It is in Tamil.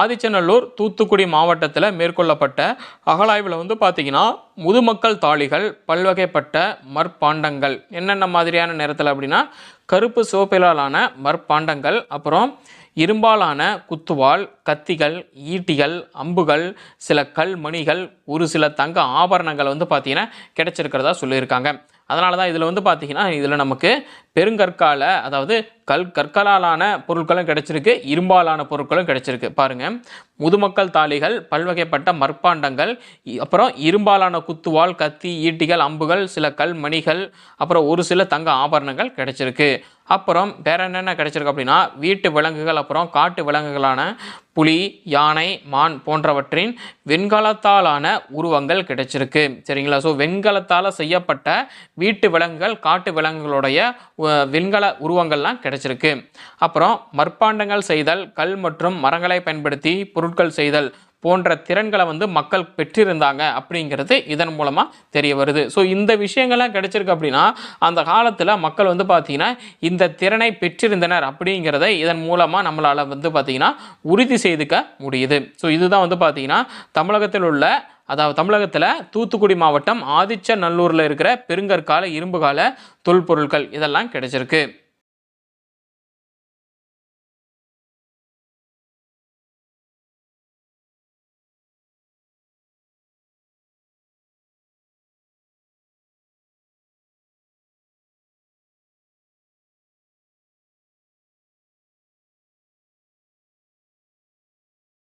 ஆதிச்சநல்லூர் தூத்துக்குடி மாவட்டத்தில் மேற்கொள்ளப்பட்ட அகழாய்வில் வந்து பார்த்திங்கன்னா முதுமக்கள் தாளிகள் பல்வகைப்பட்ட மற்பாண்டங்கள். என்னென்ன மாதிரியான நேரத்தில் அப்படின்னா கருப்பு சோப்பிலாலான மற்பாண்டங்கள் அப்புறம் இரும்பாலான குத்துவால் கத்திகள் ஈட்டிகள் அம்புகள் சில கல் மணிகள் ஒரு சில தங்க ஆபரணங்கள் வந்து பார்த்திங்கன்னா கிடைச்சிருக்கிறதா சொல்லியிருக்காங்க. அதனால தான் இதில் வந்து பார்த்திங்கன்னா இதில் நமக்கு பெருங்கற்கால அதாவது கல் கற்களாலான பொருட்களும் கிடைச்சிருக்கு இரும்பாலான பொருட்களும் கிடைச்சிருக்கு. பாருங்கள் முதுமக்கள் தாளிகள் பல்வகைப்பட்ட மற்பாண்டங்கள் அப்புறம் இரும்பாலான குத்துவால் கத்தி ஈட்டிகள் அம்புகள் சில கல் மணிகள் அப்புறம் ஒரு சில தங்க ஆபரணங்கள் கிடைச்சிருக்கு. அப்புறம் வேற என்னென்ன கிடைச்சிருக்கு அப்படின்னா வீட்டு விலங்குகள் அப்புறம் காட்டு விலங்குகளான புலி யானை மான் போன்றவற்றின் வெண்கலத்தாலான உருவங்கள் கிடைச்சிருக்கு. சரிங்களா? ஸோ வெண்கலத்தால் செய்யப்பட்ட வீட்டு விலங்குகள் காட்டு விலங்குகளுடைய வெண்கல உருவங்கள்லாம் கிடைச்சிருக்கு. அப்புறம் மற்பாண்டங்கள் செய்தல் கல் மற்றும் மரங்களை பயன்படுத்தி பொருட்கள் செய்தல் போன்ற திறன்களை வந்து மக்கள் பெற்றிருந்தாங்க அப்படிங்கிறது இதன் மூலமாக தெரிய வருது. ஸோ இந்த விஷயங்கள்லாம் கிடைச்சிருக்கு அப்படின்னா அந்த காலத்தில் மக்கள் வந்து பார்த்திங்கன்னா இந்த திறனை பெற்றிருந்தனர் அப்படிங்கிறத இதன் மூலமாக நம்மளால் வந்து பார்த்திங்கன்னா உறுதி செய்துக்க முடியுது. ஸோ இதுதான் வந்து பார்த்தீங்கன்னா தமிழகத்தில் உள்ள அதாவது தமிழகத்தில் தூத்துக்குடி மாவட்டம் ஆதிச்சநல்லூரில் இருக்கிற பெருங்கற்கால இரும்புகால தொல்பொருட்கள் இதெல்லாம் கிடைச்சிருக்கு.